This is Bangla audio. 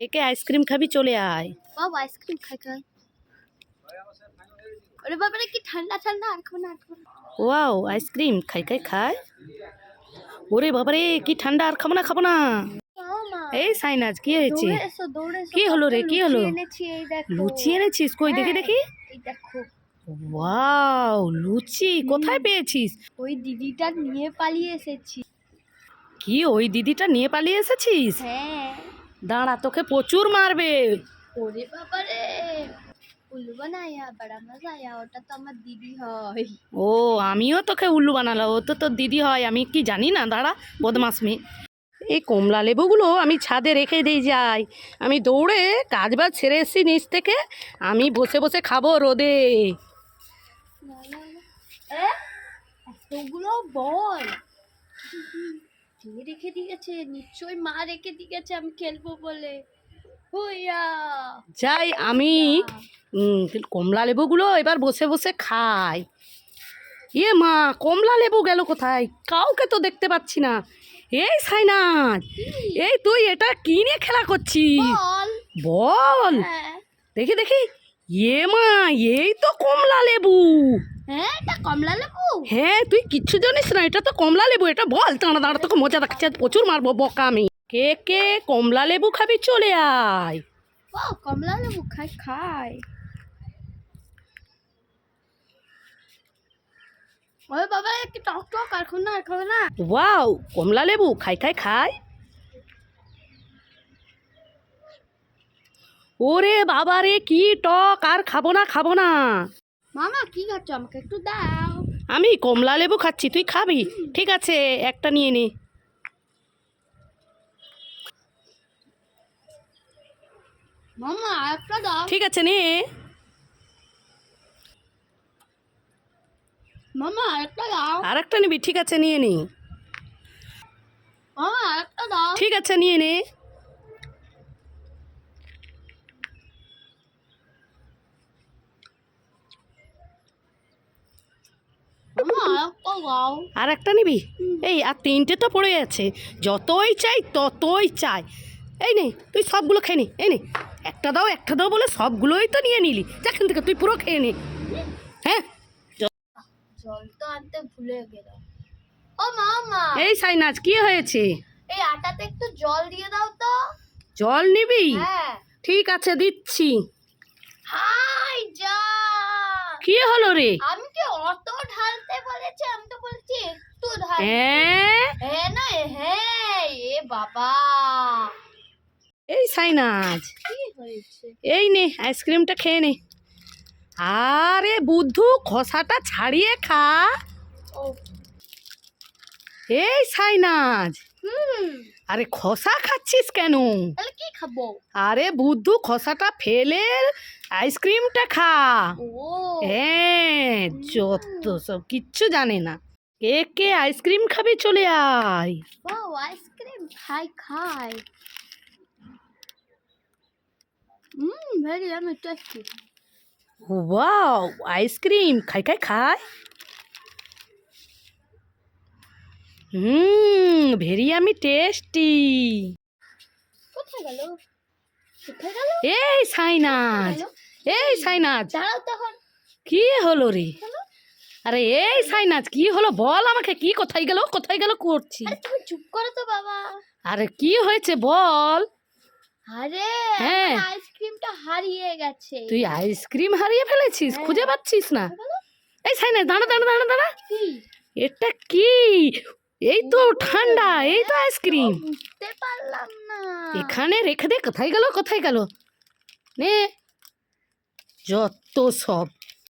একে আইসক্রিম খাবি চলে আয়। বাবা আইসক্রিম খাই খাই। ওরে বাবারে কি ঠান্ডা ঠান্ডা আর খাব না ওয়াও আইসক্রিম খাই খাই খায় ওরে বাবারে কি ঠান্ডা আর খাব না খাব না। এই সাইনাজ কি হয়েছে? কি হলো রে, কি হলো? লুচি এনেছিস? কই দেখি হ্যাঁ। দেখি। ওয়াও লুচি কোথায় পেয়েছিস? ওই দিদিটা নিয়ে পালিয়ে এসেছি। কি ওই দিদিটা নিয়ে পালিয়ে এসেছিস? হ্যাঁ। দাঁড়া তোকে প্রচুর মারবে। ওরে বাবারে উল্লু বানায়া বড়া মজা আয়া ওটা তো আমার দিদি হয়। ও আমিও তোকে উল্লু বানালো ও তো তোর দিদি হয় আমি কি জানি না দাঁড়া বদমাস মেয়ে। এই কমলা লেবুগুলো আমি ছাদে রেখে দিয়ে যাই। আমি দৌড়ে কাজ বাজ ছেড়ে এসেছি নিচ থেকে আমি বসে বসে খাব রোদে। এতগুলো বল। কে রেখে দিয়েছে নিশ্চয়ই মা রেখে দিয়েছে আমি খেলব বলে। হুইয়া। যাই আমি কমলা লেবুগুলো এবার বসে বসে খাই। ইয়ে মা কমলা লেবু গেল কোথায়? কাউকে তো দেখতে পাচ্ছি না। এই সাইনাজ এই তুই এটা কিনে খেলা করছিস? বল। হ্যাঁ। দেখি দেখি। ইয়ে মা এই তো কমলা লেবু। হ্যাঁ এটা কমলা লেবু? হ্যাঁ তুই কিচ্ছু জানিস না এটা তো কমলা লেবু এটা বল দাঁড়া দাঁড়া তোকে মজা দেখাচ্ছি প্রচুর মারবো বকা আমি। কে কে কমলা লেবু খাবি চলে আয়। ও কমলা লেবু খাই খাই। ওরে বাবা কি টক টক আর খাব না আর খাব না। ওয়াও কমলা লেবু খাই খাই খাই। ওরে বাবা রে কি টক আর খাব না খাব না। মামা কি খাচ্ছ? আমাকে একটু দাও। আমি কমলা লেবু খাচ্ছি তুই খাবি? ঠিক আছে একটা নিয়ে নে। মামা একটা দাও। ঠিক আছে নে। মামা একটা দাও। আর একটা নিবি ঠিক আছে নিয়ে নে। মামা একটা দাও। ঠিক আছে নিয়ে নে মামা আর একটা আর একটা নিবি? এই আর তিনটে তো পড়ে আছে। যতই চাই ততই চাই। এই নে তুই সবগুলো খেয়ে নে এই নে। একটা দাও একটা দাও বলে সবগুলোই তো নিয়ে নিলি। যেখান থেকে তুই পুরো খেয়ে নে। হ্যাঁ? জল তো আনতে ভুলে গেলাম। ও মামা! এই সাইনাজ কি হয়েছে? এই আটাতে একটু জল দিয়ে দাও তো। জল নিবি? হ্যাঁ। ঠিক আছে দিচ্ছি। হাই যা। কি হলো রে? আমি কি অত ঢালতে বলেছি আমি তো বলছি একটু ধার। হ্যাঁ না হ্যাঁ এ বাবা। এই সাইনাজ কি হয়েছে? এই নে আইসক্রিমটা খেয়ে নে। আরে বুদ্ধু খসাটা ছাড়িয়ে খা। এই সাইনাজ হুম। আরে খসা খাচ্ছিস কেন? তাহলে কি খাব? আরে বুদ্ধু খসাটা ফেলে আইসক্রিমটা খা। হ্যাঁ যত সব কিচ্ছু জানে না। কে কে আইসক্রিম খাবি চলে আয়। বাও আইসক্রিম। খাই খাই। হুম ভেরি আমি টেস্টি ওয়াও আইসক্রিম। খাই খাই খায় হুম। ভেরি আমি টেস্টি। কোথায় গেল? কোথায় গেল? এই সাইনাজ? এই সাইনাজ। দাঁড়াও তখন। কি হলো রে? আরে এই সাইনাজ কি হলো বল আমাকে কি কোথায় গেল কোথায় গেল করছি? চুপ করো তো বাবা। আরে কি হয়েছে বল? আরে হ্যাঁ। আইসক্রিমটা হারিয়ে গেছে। তুই আইসক্রিম হারিয়ে ফেলেছিস? হ্যাঁ। খুঁজে পাচ্ছিস না? এই সাইনাজ দাঁড়া দাঁড়া দাঁড়া দাঁড়া। এটা কি? এই তো ঠান্ডা এই তো আইসক্রিম। পারলাম না। এখানে রেখে দে কোথায় গেল কোথায় গেল? নে। যত সব।